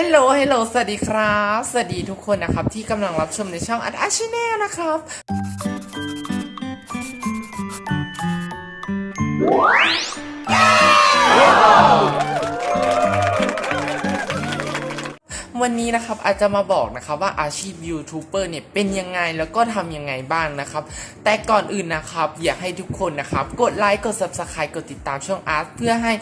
ฮลโหล เฮลโหล สวัสดีครับ สวัสดีทุกคนนะครับ ที่กำลังรับชมในช่องอัดอาชิเน่นะครับ วันนี้นะครับอาจจะมาบอกนะครับว่าอาชีพยูทูบเบอร์เนี่ยเป็นยังไงแล้วก็ทำยังไงบ้างนะครับ แต่ก่อนอื่นนะครับอยากให้ทุกคนนะครับ กดไลค์กด subscribe กดติดตามช่องอาร์ตเพื่อให้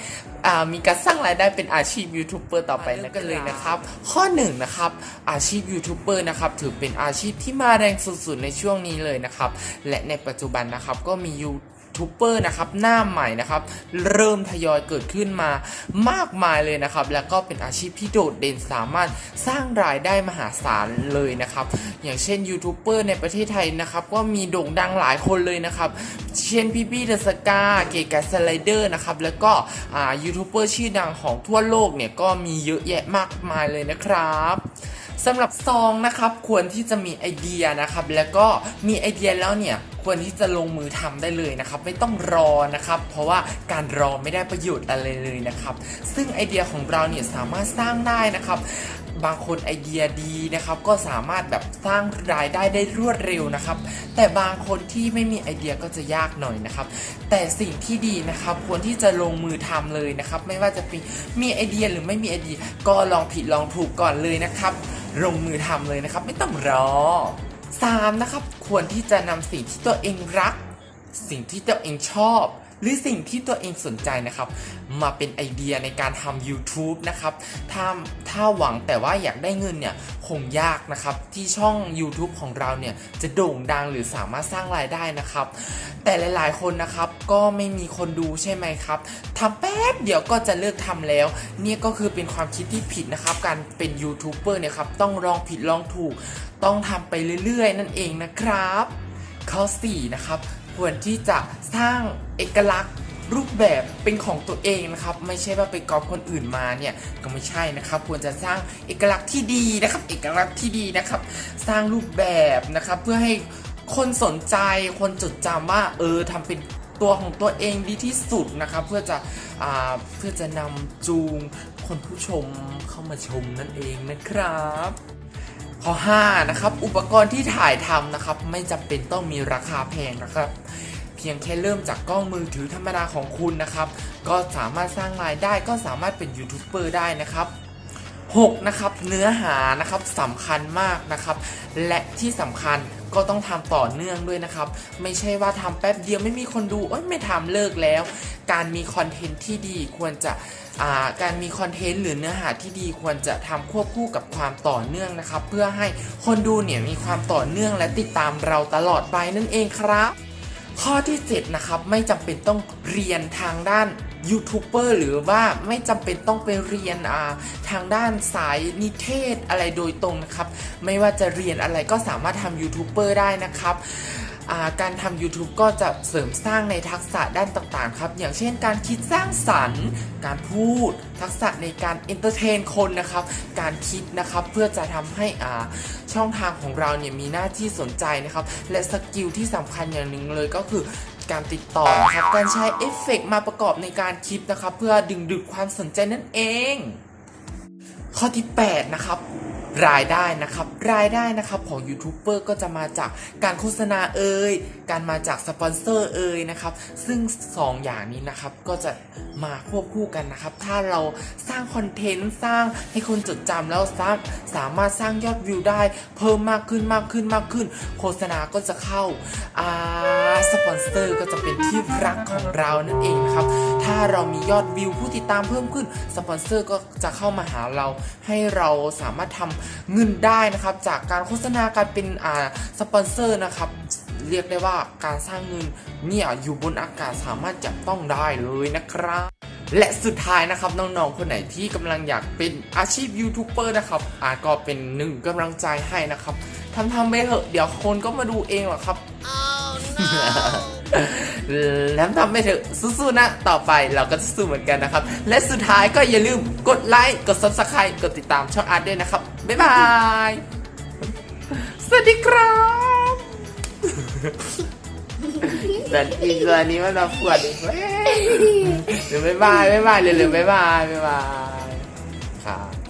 อ่ามีการสร้างรายได้เป็นอาชีพยูทูบเบอร์ต่อไปนะกันเลยนะครับ ข้อหนึ่งนะครับอาชีพยูทูบเบอร์นะครับถือเป็นอาชีพที่มาแรงสุดๆในช่วงนี้เลยนะครับ และในปัจจุบันนะครับก็มียู ทูบเบอร์นะครับหน้าใหม่นะครับเริ่มทยอยเกิดขึ้นมามากมายเลยนะครับ แล้วก็เป็นอาชีพที่โดดเด่นสามารถสร้างรายได้มหาศาลเลยนะครับ อย่างเช่นยูทูบเบอร์ในประเทศไทยนะครับก็มีโด่งดังหลายคนเลยนะครับ เช่นพี่พี่เดอะสกาเกกาสไลเดอร์นะครับแล้วก็ยูทูบเบอร์ชื่อดังของทั่วโลกเนี่ยก็มีเยอะแยะมากมายเลยนะครับ สำหรับซองนะครับควรที่จะมีไอเดียนะครับแล้วก็มีไอเดียแล้วเนี่ยควรที่จะลงมือทำได้เลยนะครับ ไม่ต้องรอนะครับ เพราะว่าการรอไม่ได้ประโยชน์อะไรเลยนะครับ ซึ่งไอเดียของเราเนี่ยสามารถสร้างได้นะครับ บางคนไอเดียดีนะครับ ก็สามารถแบบสร้างรายได้ได้รวดเร็วนะครับ แต่บางคนที่ไม่มีไอเดียก็จะยากหน่อยนะครับ แต่สิ่งที่ดีนะครับควรที่จะลงมือทำเลยนะครับ ไม่ว่าจะเป็นมีไอเดียหรือไม่มีไอเดียก็ลองผิดลองถูกก่อนเลยนะครับ ลงมือทำเลยนะครับ ไม่ต้องรอ 3. นะครับ ควรที่จะนำสิ่งที่ตัวเองรัก สิ่งที่ตัวเองชอบ หรือสิ่งที่ตัวเองสนใจนะครับ มาเป็นไอเดียในการทำ YouTube นะครับถ้าถ้าหวังแต่ว่าอยากได้เงินเนี่ยคงยากนะครับที่ช่อง YouTube ของเราเนี่ยจะโด่งดังหรือสามารถสร้างรายได้นะครับ แต่หลาย ๆ คนนะครับก็ไม่มีคนดูใช่ไหมครับทำแป๊บเดี๋ยวก็จะเลิกทำแล้ว เนี่ยก็คือเป็นความคิดที่ผิดนะครับ การเป็นยูทูบเบอร์เนี่ยครับต้องลองผิดลองถูก ต้องทำไปเรื่อย ๆ นั่นเองนะครับ ข้อ 4 นะครับ ควรที่จะสร้างเอกลักษณ์รูปแบบเป็นของตัวเองนะครับ ไม่ใช่ว่าไปก๊อปคนอื่นมาเนี่ยก็ไม่ใช่นะครับ ควรจะสร้างเอกลักษณ์ที่ดีนะครับ เอกลักษณ์ที่ดีนะครับ สร้างรูปแบบนะครับ เพื่อให้คนสนใจคนจดจำว่าเออทำเป็นตัวของตัวเองดีที่สุดนะครับ เพื่อจะอเพื่อจะนำจูงคนผู้ชมเข้ามาชมนั่นเองนะครับ ข้อ 5 นะครับ อุปกรณ์ที่ถ่ายทำนะครับ ไม่จำเป็นต้องมีราคาแพงนะครับ เพียงแค่เริ่มจากกล้องมือถือธรรมดาของคุณนะครับ ก็สามารถสร้างรายได้ก็สามารถเป็นยูทูบเบอร์ได้นะครับ 6. นะครับเนื้อหานะครับสำคัญมากนะครับ และที่สำคัญก็ต้องทำต่อเนื่องด้วยนะครับ ไม่ใช่ว่าทำแป๊บเดียวไม่มีคนดูโอ๊ยไม่ทำเลิกแล้ว การมีคอนเทนต์ที่ดีควรจะาการมีคอนเทนต์หรือเนื้อหาที่ดีควรจะทำควบคู่กับความต่อเนื่องนะครับ เพื่อให้คนดูเนี่ยมีความต่อเนื่องและติดตามเราตลอดไปนั่นเองครับ ข้อที่ 7 นะครับ ไม่จำเป็นต้องเรียนทางด้าน ยูทูบเบอร์หรือว่าไม่จำเป็นต้องไปเรียนอ่าทางด้านสายนิเทศอะไรโดยตรงนะครับ ไม่ว่าจะเรียนอะไรก็สามารถทำยูทูบเบอร์ได้นะครับ การทำ YouTube ก็จะเสริมสร้างในทักษะด้านต่างๆ ครับ อย่างเช่นการคิดสร้างสรรค์ การพูด ทักษะในการเอนเตอร์เทนคนนะครับ การคิดนะครับ เพื่อจะทำให้อ่าช่องทางของเราเนี่ยมีหน้าที่สนใจนะครับ และสกิลที่สำคัญอย่างหนึ่งเลยก็คือการติดต่อนะครับ การใช้เอฟเฟกต์มาประกอบในการคลิปนะครับ เพื่อดึงดูดความสนใจนั่นเอง ข้อที่ 8 นะครับ รายได้นะครับ รายได้นะครับของยูทูบเบอร์ก็จะมาจากการโฆษณาเอ่ยการมาจากสปอนเซอร์เอ่ยนะครับ ซึ่ง 2 อย่างนี้นะครับก็จะมาควบคู่กันนะครับ ถ้าเราสร้างคอนเทนต์สร้างให้คนจดจำแล้วสามสามารถสร้างยอดวิวได้ เพิ่มมากขึ้นมากขึ้นมากขึ้น โฆษณาก็จะเข้าอ่าสปอนเซอร์ก็จะเป็นที่รักของเรานั่นเองนะครับถ้าเรามียอดวิวผู้ติดตามเพิ่มขึ้นสปอนเซอร์ก็จะเข้ามาหาเราให้เราสามารถทำเงินได้นะครับจากการโฆษณาการเป็นอ่าสปอนเซอร์นะครับเรียกได้ว่าการสร้างเงินเนี่ยอยู่บนอากาศสามารถจับต้องได้เลยนะครับและสุดท้ายนะครับน้องๆ คนไหนที่กำลังอยากเป็นอาชีพยูทูบเบอร์นะครับอาก็เป็นหนึ่งกำลังใจให้นะครับทำทำไปเถอะเดี๋ยวคนก็มาดูเองหรอกครับ แล้วทำไปเถอะสู้ๆนะ ต่อไปเราก็จะสู้เหมือนกันนะครับ และสุดท้ายก็อย่าลืมกดไลค์กด subscribe กดติดตามช่องอาร์ตด้วยนะครับ บ๊ายบาย สวัสดีครับแต่อีกตัวนี้มันมาปวดอีกแล้วเดี๋ยวบ๊ายบายบ๊ายบายเร็วๆบ๊ายบายบ๊ายบายครับ